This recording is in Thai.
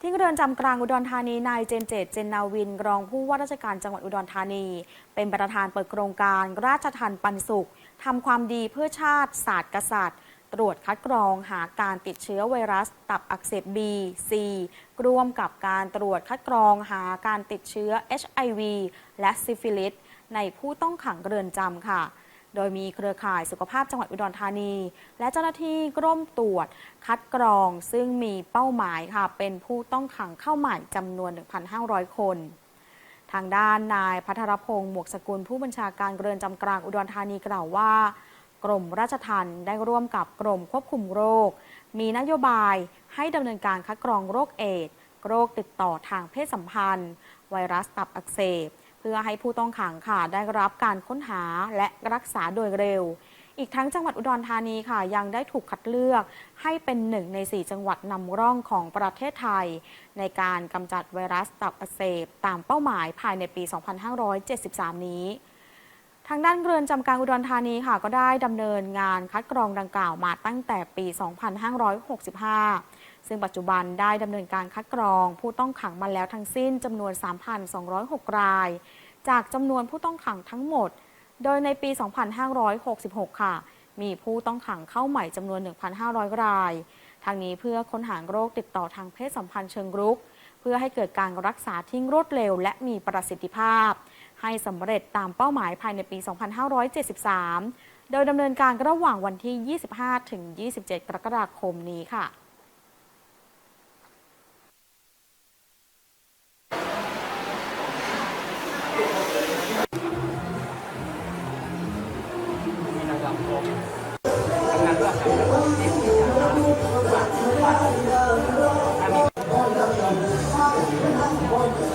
ที่เรือนจำกลางอุดรธานี นายเจนเจต เจนนาวิน รองผู้ว่าราชการจังหวัดอุดรธานี เป็นประธานเปิดโครงการ ราชทันปันสุขทำความดีเพื่อชาติศาสตร์กษัตริย์ ตรวจคัดกรองหาการติดเชื้อไวรัส ตับอักเสบ B C ร่วมกับการตรวจคัดกรองหาการติดเชื้อ HIV และซิฟิลิสในผู้ต้องขังเรือนจำค่ะ โดยมีเครือข่ายสุขภาพจังหวัดอุดรธานี และเจ้าหน้าที่ร่วมตรวจ คัดกรองซึ่งมีเป้าหมายค่ะ เป็นผู้ต้องขังเข้าใหม่จำนวน 1,500 คนทางด้านนายพัทรพงศ์หมวกสกุลผู้บัญชาการเรือนจำกลางอุดรธานีกล่าวว่า กรมราชทัณฑ์ได้ร่วมกับกรมควบคุมโรค มีนโยบายให้ดำเนินการคัดกรองโรคเอดส์โรคติดต่อทางเพศสัมพันธ์ ไวรัสตับอักเสบ พื่อให้ผู้ต้องขังค่ะได้รับการค้นหาและรักษาโดยเร็ว อีกทั้งจังหวัดอุดรธานีค่ะ ยังได้ถูกคัดเลือกให้เป็นหนึ่งใน 4 จังหวัดนำร่องของประเทศไทย ในการกำจัดไวรัสตับอักเสบตามเป้าหมายภายในปี 2573 นี้ ทางด้านเรือนจำกลางอุดรธานีค่ะ ก็ได้ดำเนินงานคัดกรองดังกล่าวมาตั้งแต่ปี 2565 ซึ่งปัจจุบันได้ดำเนินการคัดกรองผู้ต้องขังมาแล้วทั้งสิ้นจำนวน 3,206 ราย จากจำนวนผู้ต้องขังทั้งหมด โดยในปี 2566 ค่ะ มีผู้ต้องขังเข้าใหม่จำนวน 1,500 ราย ทางนี้เพื่อค้นหาโรคติดต่อทางเพศสัมพันธ์เชิงรุก เพื่อให้เกิดการรักษาที่รวดเร็วและมีประสิทธิภาพ ให้สำเร็จตามเป้าหมายภายในปี 2573 โดยดำเนินการระหว่างวันที่ 25 ถึง 27 กรกฎาคมนี้ค่ะเ